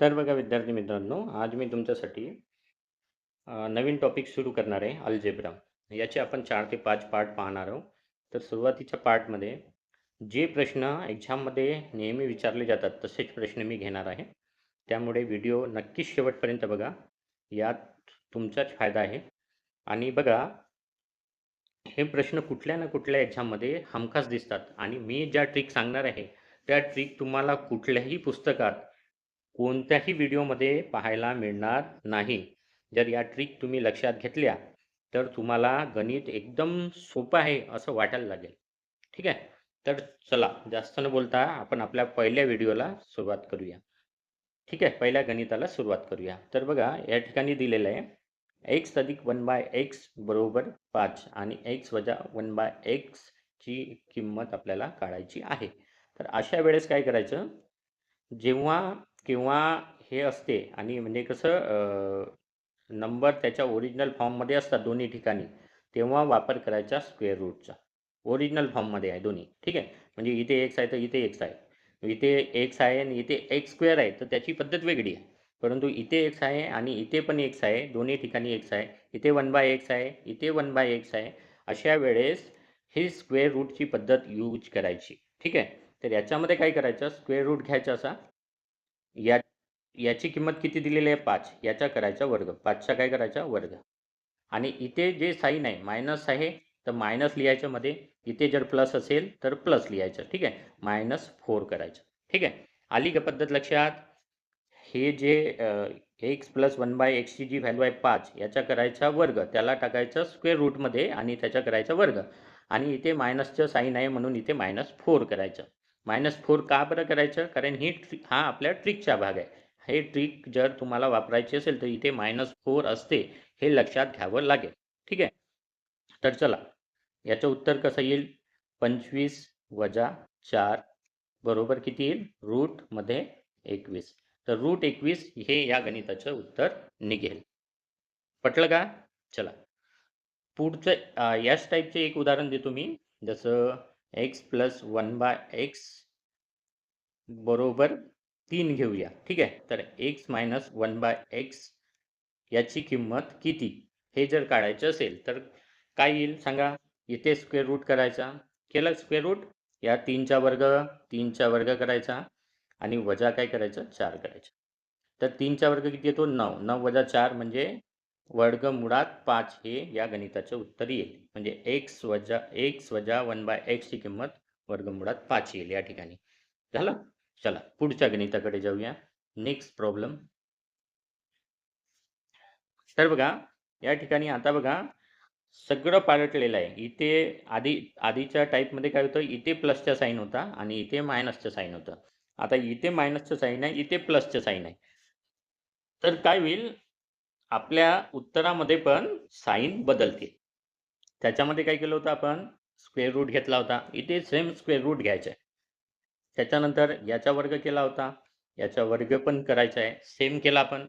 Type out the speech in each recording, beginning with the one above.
तर बघा विद्यार्थी मित्रांनो आज मी तुमच्यासाठी नवीन टॉपिक सुरू करणार आहे अल्जेब्रा याचे आपण चार ते पाच पार्ट पाहणार आहोत. तर सुरुवातीच्या पार्टमध्ये जे प्रश्न एक्झाममध्ये नेहमी विचारले जातात तसेच प्रश्न मी घेणार आहे. त्यामुळे व्हिडिओ नक्कीच शेवटपर्यंत बघा. यात तुमचाच फायदा आहे. आणि बघा हे प्रश्न कुठल्या ना कुठल्या एक्झाममध्ये हमखास दिसतात. आणि मी ज्या ट्रिक सांगणार आहे त्या ट्रिक तुम्हाला कुठल्याही पुस्तकात कोणत्याही व्हिडिओमध्ये पाहायला मिळणार नाही. जर या ट्रिक तुम्ही लक्षात घेतल्या तर तुम्हाला गणित एकदम सोपं आहे असं वाटायला लागेल. ठीक आहे? तर चला जास्त न बोलता आपण आपल्या पहिल्या व्हिडिओला सुरुवात करूया. ठीक आहे? पहिल्या गणिताला सुरुवात करूया. तर बघा या ठिकाणी दिलेलं आहे एक्स अधिक वन बाय एक्स बरोबर पाच आणि एक्स वजा वन बाय एक्सची किंमत आपल्याला काढायची आहे. तर अशा वेळेस काय करायचं? जेव्हा किंवा हे असते आणि म्हणजे कसं नंबर त्याच्या ओरिजिनल फॉर्ममध्ये असतात दोन्ही ठिकाणी तेव्हा वापर करायचा स्क्वेअर रूटचा ओरिजिनल फॉर्ममध्ये आहे दोन्ही ठीक आहे? म्हणजे इथे एक्स आहे तर इथे एक्स आहे. इथे एक्स आहे आणि इथे एक्स स्क्वेअर आहे तर त्याची पद्धत वेगळी आहे. परंतु इथे एक्स आहे आणि इथे पण एक्स आहे दोन्ही ठिकाणी एक्स आहे. इथे वन बाय एक्स आहे इथे वन बाय एक्स आहे. अशा वेळेस ही स्क्वेअर रूटची पद्धत यूज करायची ठीक आहे? तर याच्यामध्ये काय करायचं? स्क्वेअर रूट घ्यायचा असा. या याची किंमत किती दिलेली आहे? पाच. याचा करायचा वर्ग. पाचचा काय करायचा? वर्ग. आणि इथे जे साईन आहे मायनस आहे तर मायनस लिहायचं मध्ये इथे जर प्लस असेल तर प्लस लिहायचं. ठीक आहे? मायनस फोर करायचं. ठीक आहे? आली का पद्धत लक्षात? हे जे एक्स प्लस वन बाय एक्सची जी व्हॅल्यू आहे पाच याचा करायचा वर्ग. त्याला टाकायचं स्क्वेअर रूटमध्ये आणि त्याचा करायचा वर्ग. आणि इथे मायनसचं साईन आहे म्हणून इथे मायनस फोर करायचं. मायनस फोर का बरं करायचं? कारण ही ट्रिक हा आपल्या ट्रिकचा भाग आहे. हे ट्रिक जर तुम्हाला वापरायची असेल तर इथे मायनस फोर असते हे लक्षात घ्यावं लागेल. ठीक आहे? तर चला याचं उत्तर कसं येईल? पंचवीस वजा चार बरोबर किती येईल? रूटमध्ये एकवीस. तर रूट एकवीस हे या गणिताचं उत्तर निघेल. पटलं का? चला. पुढचं याच टाईपचे एक उदाहरण देतो मी. जसं X plus one by X बरोबर तीन घेऊया. ठीक आहे? तर X minus one by X याची किंमत किती? हे जर काढायचं असेल तर काय येईल सांगा? इथे स्क्वेअर रूट करायचा. केलं स्क्वेअर रूट? या तीनचा वर्ग तीनचा वर्ग करायचा आणि वजा काय करायचं? चार करायचं. तर तीनचा वर्ग किती येतो? नऊ. नऊ वजा चार म्हणजे वर्गमुळात पाच हे या गणिताचे उत्तर येईल. म्हणजे एक्स वजा एक्स वजा वन बाय एक्सची किंमत वर्गमुळात पाच येईल या ठिकाणी. झालं? चला पुढच्या गणिताकडे जाऊया. नेक्स्ट प्रॉब्लेम तर बघा या ठिकाणी आता बघा सगळं पालटलेलं आहे. इथे आधी आधीच्या टाईपमध्ये काय होतं? इथे प्लसचा साईन होता आणि इथे मायनसचं साईन होतं. आता इथे मायनसचं साईन आहे इथे प्लसचं साईन आहे. तर काय होईल? आपल्या उत्तरामध्ये पण साईन बदलते त्याच्यामध्ये काय केलं होतं आपण? स्क्वेअर रूट घेतला होता. इथे सेम स्क्वेअर रूट घ्यायचा आहे त्याच्यानंतर याचा वर्ग केला होता. याचा वर्ग पण करायचा आहे सेम केला आपण.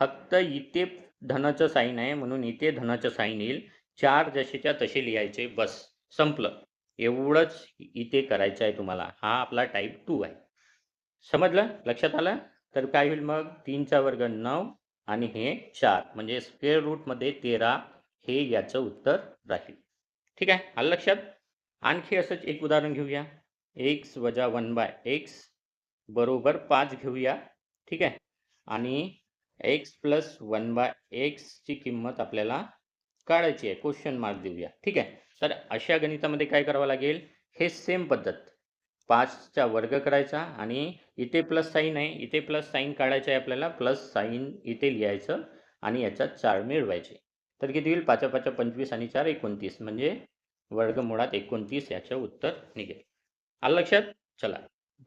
फक्त इथे धनाचं साईन आहे म्हणून इथे धनाचं साईन येईल. चार जसेच्या तसे लिहायचे. बस. संपलं. एवढंच इथे करायचं आहे तुम्हाला. हा आपला टाईप टू आहे. समजलं? लक्षात आलं? तर काय होईल मग? तीनचा वर्ग नऊ. आणि हे चार म्हणजे स्क्वेअर रूटमध्ये तेरा हे याचं उत्तर राहील. ठीक आहे? आलं लक्षात? आणखी असंच एक उदाहरण घेऊया. एक्स वजा वन बाय एक्स बरोबर पाच घेऊया. ठीक आहे? आणि एक्स प्लस वन बाय एक्सची किंमत आपल्याला काढायची आहे. क्वेश्चन मार्क देऊया. ठीक आहे? तर अशा गणितामध्ये काय करावं लागेल? हे सेम पद्धत. पाचचा वर्ग करायचा आणि इथे प्लस साईन आहे. इथे प्लस साईन काढायचं आहे आपल्याला. प्लस साईन इथे लिहायचं आणि याच्यात चार मिळवायचे. तर किती होईल? पाचा पाचा पंचवीस आणि चार एकोणतीस. म्हणजे वर्गमुळात एकोणतीस याचं उत्तर निघेल. आलं लक्षात? चला.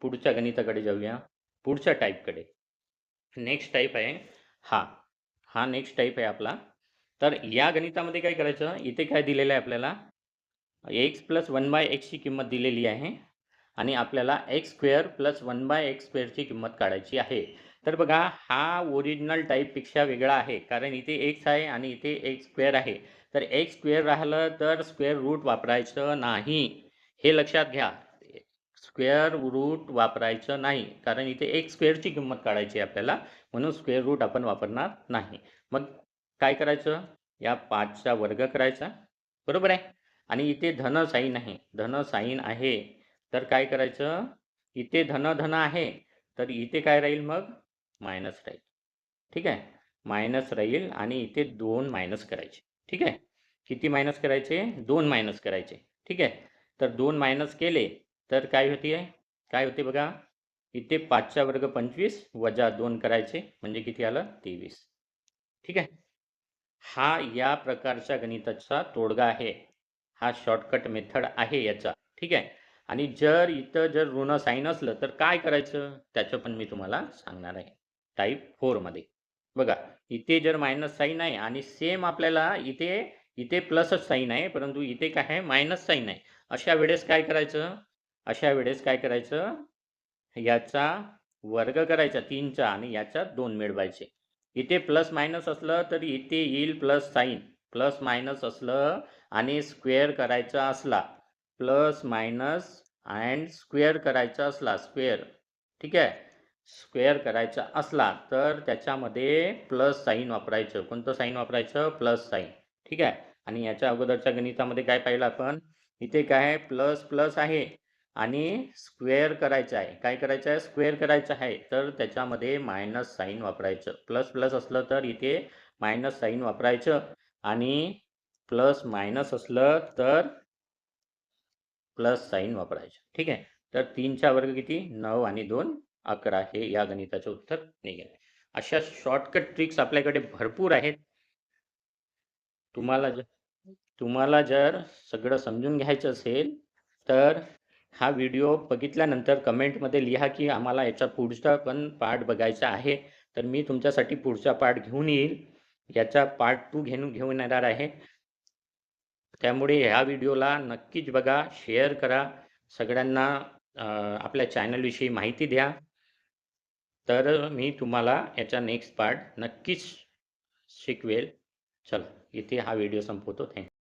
पुढच्या गणिताकडे जाऊया. पुढच्या टाईपकडे नेक्स्ट टाईप आहे. हा. हा नेक्स्ट टाईप आहे आपला. तर या गणितामध्ये काय करायचं? इथे काय दिलेलं आहे आपल्याला? एक्स प्लस वन बाय एक्सची किंमत दिलेली आहे. आणि आपल्याला X square plus one by X स्क्वेअरची किंमत काढायची आहे. तर बघा हा ओरिजिनल टाईपपेक्षा वेगळा आहे कारण इथे एक्स आहे आणि इथे एक्स स्क्वेअर आहे. तर एक्स स्क्वेअर राहिलं तर स्क्वेअर रूट वापरायचं नाही. हे लक्षात घ्या स्क्वेअर रूट वापरायचं नाही कारण इथे एक स्क्वेअरची किंमत काढायची आहे आपल्याला म्हणून स्क्वेअर रूट आपण वापरणार नाही. मग काय करायचं? या पाचचा वर्ग करायचा. बरोबर आहे? आणि इथे धन साईन आहे. धन साईन आहे. तर काय करायचं? इथे धन धन आहे तर इथे काय राहील मग? मायनस राहील. ठीक आहे? मायनस राहील आणि इथे दोन मायनस करायचे. ठीक आहे? किती मायनस करायचे? दोन मायनस करायचे. ठीक आहे? तर दोन मायनस केले तर काय होते काय होते बघा? इथे पाचचा वर्ग पंचवीस वजा दोन करायचे म्हणजे किती आलं? तेवीस. ठीक आहे? हा या प्रकारच्या गणिताचा तोडगा आहे. हा शॉर्टकट मेथड आहे याचा. ठीक आहे? आणि जर इथं जर ऋण साईन असलं तर काय करायचं? त्याचं पण मी तुम्हाला सांगणार आहे. टाईप फोरमध्ये बघा इथे जर मायनस साईन आहे आणि सेम आपल्याला इथे इथे प्लसच साईन आहे परंतु इथे काय आहे? मायनस साईन आहे. अशा वेळेस काय करायचं? अशा वेळेस काय करायचं? याचा वर्ग करायचा तीनचा आणि याचा दोन मिळवायचे. इथे प्लस मायनस असलं तर इथे येईल प्लस साईन. प्लस मायनस असलं आणि स्क्वेअर करायचा असला प्लस मायनस अँड स्क्वेअर करायचा असला स्क्वेअर ठीक आहे? स्क्वेअर करायचा असला तर त्याच्यामध्ये प्लस साईन वापरायचं. कोणतं साईन वापरायचं? प्लस साईन ठीक आहे? आणि याच्या अगोदरच्या गणितामध्ये काय पाहिलं आपण? इथे काय आहे? प्लस प्लस आहे. आणि स्क्वेअर करायचं आहे. काय करायचं आहे? स्क्वेअर करायचं आहे. तर त्याच्यामध्ये मायनस साईन वापरायचं. प्लस प्लस असलं तर इथे मायनस साईन वापरायचं. आणि प्लस मायनस असलं तर प्लस साईन वापरायचं. ठीक आहे? तर तीनचा वर्ग किती? नऊ आणि दोन अकरा. हे या गणिताचं उत्तर निघेल. अशा शॉर्टकट ट्रिक्स आपल्याकडे भरपूर आहेत. तुम्हाला जर तुम्हाला जर सगळं समजून घ्यायचं असेल तर हा व्हिडिओ बघितल्यानंतर कमेंटमध्ये लिहा की आम्हाला याचा पुढचा पण पार्ट बघायचा आहे. तर मी तुमच्यासाठी पुढचा पार्ट घेऊन येईल. याचा पार्ट टू घेऊन घेऊन येणार आहे. त्यामुळे ह्या व्हिडिओला नक्कीच बघा शेअर करा. सगळ्यांना आपल्या चॅनलविषयी माहिती द्या. तर मी तुम्हाला याचा नेक्स्ट पार्ट नक्कीच शिकवेल. चला इथे हा व्हिडिओ संपवतो. थँक्यू